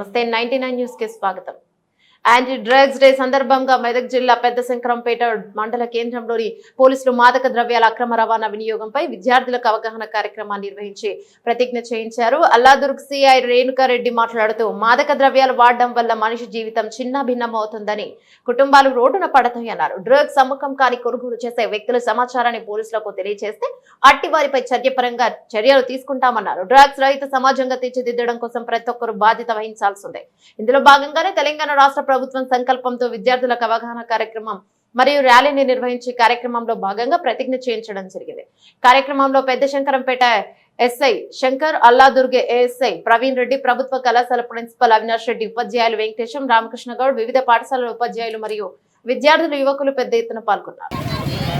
నమస్తే ninety nine news కి స్వాగతం యాంటీ డ్రగ్స్ డే సందర్భంగా మెదక్ జిల్లా పెద్ద శంకరంపేట మండల కేంద్రంలోని పోలీసులు మాదక ద్రవ్యాల అక్రమ రవాణా వినియోగంపై విద్యార్థులకు అవగాహన కార్యక్రమాన్ని నిర్వహించి ప్రతిజ్ఞ చేయించారు. అల్లాదుర్గ్ సిఐ రేణుకారెడ్డి మాట్లాడుతూ మాదక ద్రవ్యాలు వాడడం వల్ల మనిషి జీవితం చిన్న భిన్నం అవుతుందని కుటుంబాలు రోడ్డున పడతాయి అన్నారు. డ్రగ్స్ అమ్మకం కాని కొనుగోలు చేసే వ్యక్తుల సమాచారాన్ని పోలీసులకు తెలియజేస్తే అట్టి వారిపై చర్యపరంగా చర్యలు తీసుకుంటామన్నారు. డ్రగ్స్ రహిత సమాజంగా తీర్చిదిద్దడం కోసం ప్రతి ఒక్కరూ బాధ్యత వహించాల్సిందే ఇందులో భాగంగానే తెలంగాణ రాష్ట్ర ప్రభుత్వం సంకల్పంతో విద్యార్థులకు అవగాహన కార్యక్రమం మరియు ర్యాలీని నిర్వహించి కార్యక్రమంలో భాగంగా ప్రతిజ్ఞ చేయించడం జరిగింది. కార్యక్రమంలో పెద్ద శంకరంపేట ఎస్ఐ శంకర్ అల్లాదుర్గే ఏఎస్ఐ ప్రవీణ్ రెడ్డి ప్రభుత్వ కళాశాల ప్రిన్సిపల్ అవినాష్ రెడ్డి ఉపాధ్యాయులు వెంకటేశం రామకృష్ణ గౌడ్ వివిధ పాఠశాలల ఉపాధ్యాయులు మరియు విద్యార్థులు యువకులు పెద్ద ఎత్తున పాల్గొన్నారు.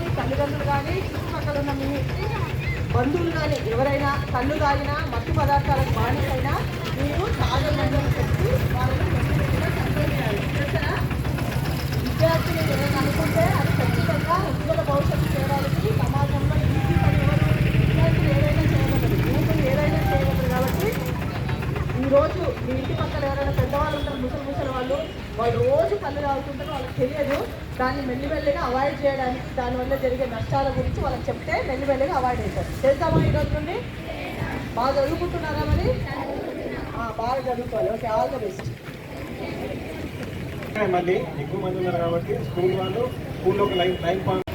మీ తల్లిదండ్రులు కానీ చుట్టుపక్కల ఉన్న మీ బంధువులు కానీ ఎవరైనా కళ్ళు తాగినా మత్తు పదార్థాలకు బానిసైనా మీరు తాగమని వాళ్ళు రోజు కళ్ళు తాగుతుంటారో వాళ్ళకి తెలియదు. దాన్ని మెల్లిమెల్లిగా అవాయిడ్ చేయడానికి దానివల్ల జరిగే నష్టాల గురించి వాళ్ళకి చెప్తే మెల్లిమెల్లిగా అవాయిడ్ అవుతారు. చేద్దామా ఈరోజు నుండి? బాగా చదువుకుంటున్నారా మరి? బాగా చదువుకోవాలి. ఓకే ఆల్ ద బెస్ట్ మళ్ళీ ఎక్కువ మంది ఉన్నారు కాబట్టి స్కూల్ వాళ్ళు స్కూల్లో ఒక లైన్ టైం పాయింట్.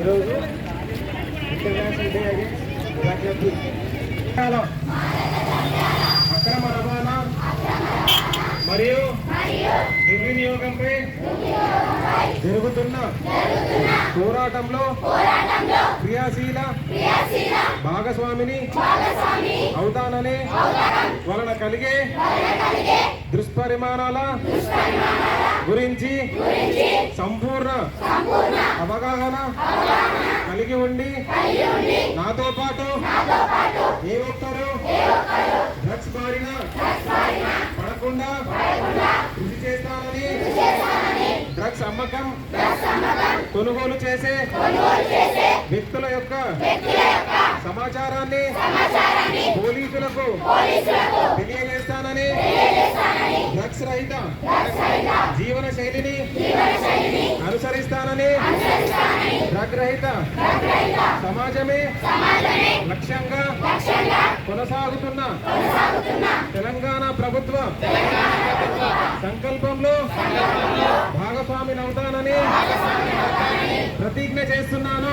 ఈరోజు ఇంటర్నేషనల్ డే అక్రమ రవాణా మరియు దుర్వినియోగంపై జరుగుతున్న పోరాటంలో క్రియాశీల భాగస్వామిని అవుతానని వలన కలిగే దుష్పరిమాణాల గురించి సంపూర్ణ అవగాహన కలిగి ఉండి నాతో పాటు ఏ ఒక్కరు డ్రగ్స్ కొనుగోలు చేసే వ్యక్తుల యొక్క సమాచారాన్ని పోలీసులకు తెలియజేస్తానని డ్రగ్స్ రహిత జీవన శైలిని అనుసరిస్తానని డ్రగ్ రహిత సమాజమే లక్ష్యంగా కొనసాగుతున్న తెలంగాణ ప్రభుత్వ సంకల్పంలో భాగస్వామిని అవుతానని ప్రతిజ్ఞ చేస్తున్నాను.